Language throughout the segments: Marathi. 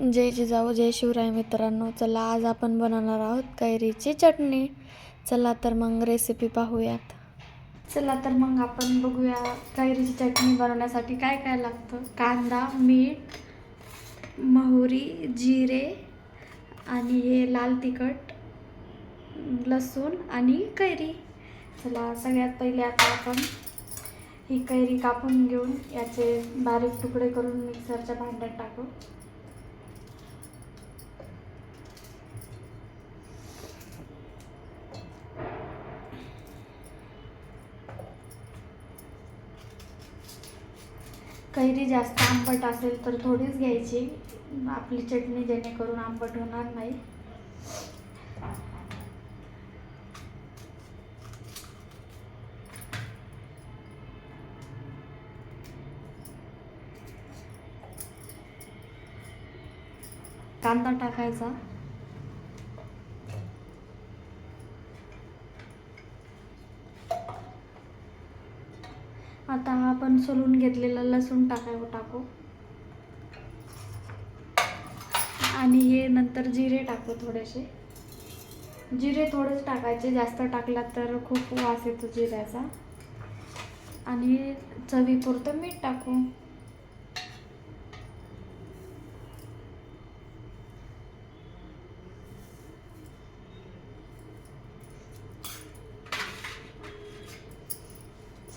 जय जिजाऊ जय शिवराय मित्रांनो. चला आज आपण बनवणार आहोत कैरीची चटणी. चला तर मग रेसिपी पाहूयात. चला तर मग आपण बघूया कैरीची चटणी बनवण्यासाठी काय काय लागतं. कांदा मीठ मोहरी जिरे आणि हे लाल तिखट लसूण आणि कैरी. चला सगळ्यात पहिले आता आपण ही कैरी कापून घेऊन याचे बारीक तुकडे करून मिक्सरच्या भांड्यात टाकू. कैरी जास्त आंबट असेल तर थोडीच घ्यायची. आपली चटणी जेणेकरून आंबट होणार नाही. कांदा टाकायचा. आता आपण सोलून घेतलेला लसूण टाकाय टाकू. आणि हे नंतर जिरे टाकू थोडेसे. जिरे थोडेच टाकायचे जास्त टाकला तर खूप वास येतो जिऱ्याचा. आणि चवीपुरतं मीठ टाकू.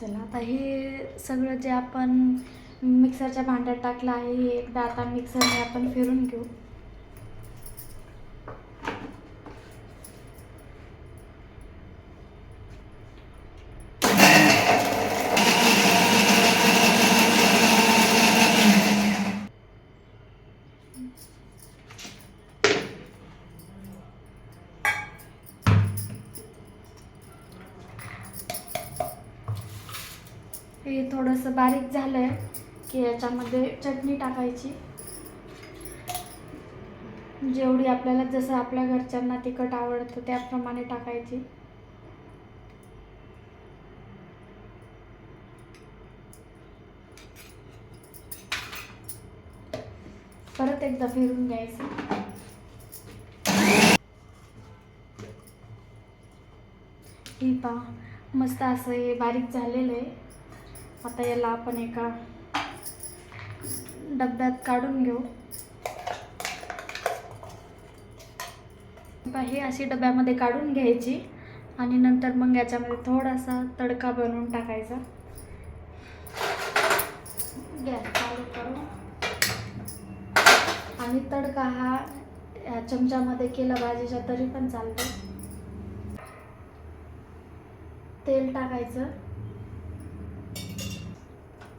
चला आता हे सगळं जे आपण मिक्सरच्या भांड्यात टाकलं आहे हे एकदा आता मिक्सरने आपण फिरून घेऊ. हे थोडंसं बारीक झालं आहे की याच्यामध्ये चटणी टाकायची. जेवढी आपल्याला जसं आपल्या घरच्यांना तिखट आवडतं त्याप्रमाणे टाकायची. परत एकदा फिरून घ्यायचं. ही पहा मस्त असं हे बारीक झालेलं आहे. आता याला आपण एका डब्यात काढून घेऊ. आता हे अशी डब्यामध्ये काढून घ्यायची आणि नंतर मग याच्यामध्ये थोडासा तडका बनवून टाकायचा. गॅस चालू करू. आणि तडका हा या चमच्यामध्ये केला भाजीच्या तरी पण चालतो. तेल टाकायचं.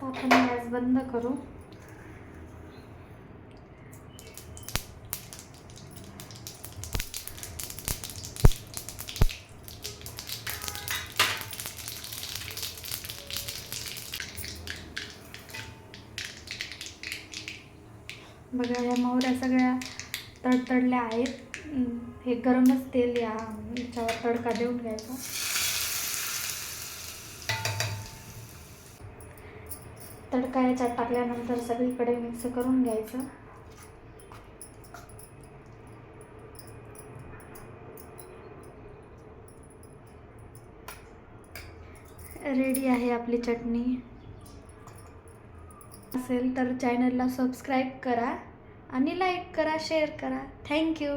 आता आपण गॅस बंद करू. बघा या मोहऱ्या सगळ्या तडतडल्या आहेत. हे गरमच तेल या याच्यावर तडका देऊन घ्यायचा. तडका याच्यात टाकल्यानंतर सगळीकडे मिक्स करून घ्यायचं. रेडी आहे आपली चटणी. असेल तर चॅनलला सबस्क्राईब करा आणि लाईक करा शेअर करा. थँक्यू